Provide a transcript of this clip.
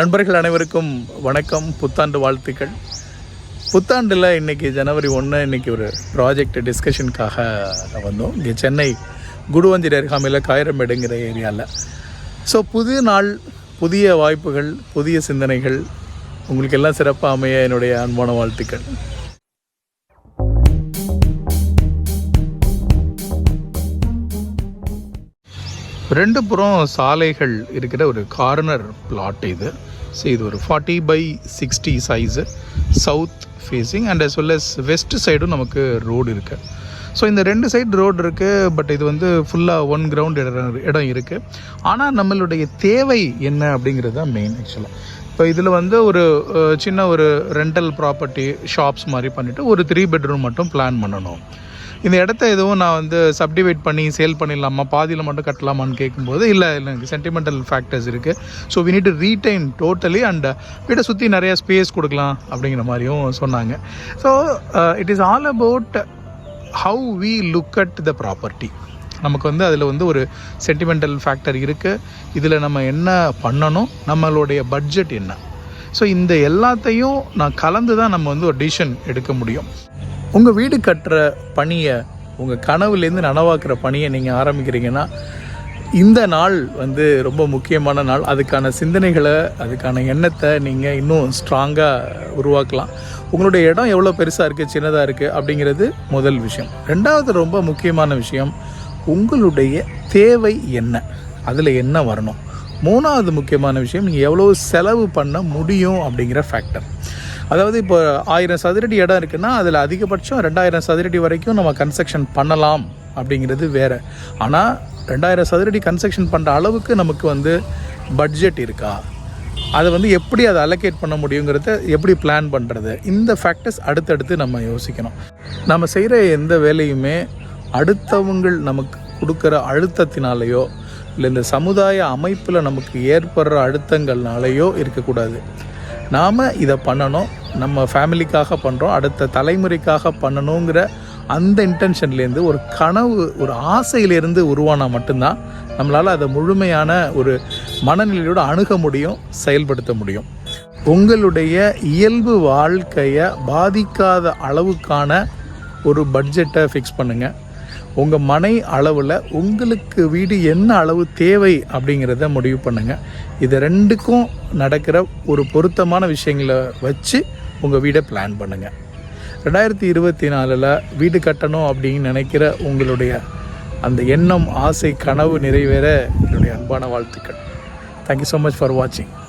நண்பர்கள் அனைவருக்கும் வணக்கம். புத்தாண்டு வாழ்த்துக்கள். புத்தாண்டில் இன்றைக்கி ஜனவரி ஒன்று இன்றைக்கி ஒரு ப்ராஜெக்ட் டிஸ்கஷனுக்காக வந்தோம். இங்கே சென்னை குடுவஞ்சிரி அருகாமையில் காயிரம்பேடுங்கிற ஏரியாவில் ஸோ புதிய நாள் புதிய வாய்ப்புகள் புதிய சிந்தனைகள் உங்களுக்கு எல்லாம் சிறப்பாக அமைய என்னுடைய அன்பான வாழ்த்துக்கள். ரெண்டு புறம் சாலைகள் இருக்கிற ஒரு கார்னர் பிளாட் இது. ஸோ இது ஒரு forty by sixty size south facing and as well as west சைடும் நமக்கு ரோடு இருக்குது ஸோ இந்த ரெண்டு சைடு ரோடு இருக்குது பட் இது வந்து ஃபுல்லாக ஒன் கிரவுண்ட் இடம் இடம் இருக்குது ஆனால் நம்மளுடைய தேவை என்ன அப்படிங்கிறது தான் மெயின் ஆக்சுவலாக இப்போ இதில் வந்து ஒரு சின்ன ஒரு ரெண்டல் ப்ராப்பர்ட்டி ஷாப்ஸ் மாதிரி பண்ணிவிட்டு ஒரு த்ரீ பெட்ரூம் மட்டும் பிளான் பண்ணணும். இந்த இடத்த எதுவும் நான் வந்து சப்டிவைட் பண்ணி சேல் பண்ணிடலாமா? பாதியில் மட்டும் கட்டலாமான்னு கேட்கும்போது இல்லை எனக்கு சென்டிமெண்டல் ஃபேக்டர்ஸ் இருக்குது so we need to retain totally and வீட்டை சுற்றி நிறையா ஸ்பேஸ் கொடுக்கலாம் அப்படிங்கிற மாதிரியும் சொன்னாங்க. So it is all about how we look at the property நமக்கு வந்து அதில் வந்து ஒரு சென்டிமெண்டல் ஃபேக்டர் இருக்குது இதில் நம்ம என்ன பண்ணணும்? நம்மளுடைய பட்ஜெட் என்ன? ஸோ இந்த எல்லாத்தையும் நான் கலந்து தான் நம்ம வந்து ஒரு டிசிஷன் எடுக்க முடியும். உங்கள் வீடு கட்டுற பணியை உங்கள் கனவுலேருந்து நனவாக்குற பணியை நீங்கள் ஆரம்பிக்கிறீங்கன்னா இந்த நாள் வந்து ரொம்ப முக்கியமான நாள். அதுக்கான சிந்தனைகளை அதுக்கான எண்ணத்தை நீங்கள் இன்னும் ஸ்ட்ராங்காக உருவாக்கலாம். உங்களுடைய இடம் எவ்வளோ பெருசாக இருக்குது சின்னதாக இருக்குது அப்படிங்கிறது முதல் விஷயம். ரெண்டாவது ரொம்ப முக்கியமான விஷயம் உங்களுடைய தேவை என்ன? அதில் என்ன வரணும்? மூணாவது முக்கியமான விஷயம் நீங்கள் எவ்வளோ செலவு பண்ண முடியும் அப்படிங்கிற ஃபேக்டர் அதாவது இப்போ ஆயிரம் சதுரடி இடம் இருக்குன்னா அதில் அதிகபட்சம் ரெண்டாயிரம் சதுரடி வரைக்கும் நம்ம கன்ஸ்ட்ரக்ஷன் பண்ணலாம் அப்படிங்கிறது வேறு. ஆனால் ரெண்டாயிரம் சதுரடி கன்ஸ்ட்ரக்ஷன் பண்ணுற அளவுக்கு நமக்கு வந்து பட்ஜெட் இருக்கா? அதை வந்து எப்படி அதை அலோகேட் பண்ண முடியுங்கிறத எப்படி பிளான் பண்ணுறது இந்த ஃபேக்டர்ஸ் அடுத்தடுத்து நம்ம யோசிக்கணும். நம்ம செய்கிற எந்த வேலையுமே அடுத்தவங்கள் நமக்கு கொடுக்குற அழுத்தத்தினாலேயோ இல்லை இந்த சமுதாய அமைப்பில் நமக்கு ஏற்படுற அழுத்தங்கள்னாலேயோ இருக்கக்கூடாது. நாம் இதை பண்ணணும் நம்ம ஃபேமிலிக்காக பண்ணுறோம் அடுத்த தலைமுறைக்காக பண்ணணுங்கிற அந்த இன்டென்ஷன்லேருந்து ஒரு கனவு ஒரு ஆசையிலேருந்து உருவானா மட்டும்தான் நம்மளால் அதை முழுமையான ஒரு மனநிலையோடு அணுக முடியும் செயல்படுத்த முடியும். உங்களுடைய இயல்பு வாழ்க்கையை பாதிக்காத அளவுக்கான ஒரு பட்ஜெட்டை ஃபிக்ஸ் பண்ணுங்கள் உங்கள் மனை அளவில் உங்களுக்கு வீடு என்ன அளவு தேவை அப்படிங்கிறத முடிவு பண்ணுங்கள் இது ரெண்டுக்கும் நடக்கிற ஒரு பொருத்தமான விஷயங்களை வச்சு உங்கள் வீடை பிளான் பண்ணுங்கள் ரெண்டாயிரத்தி இருபத்தி நாலில் வீடு கட்டணும் அப்படின்னு நினைக்கிற உங்களுடைய அந்த எண்ணம் ஆசை கனவு நிறைவேற என்னுடைய அன்பான வாழ்த்துக்கள். தேங்க்யூ ஸோ மச் ஃபார் வாட்சிங்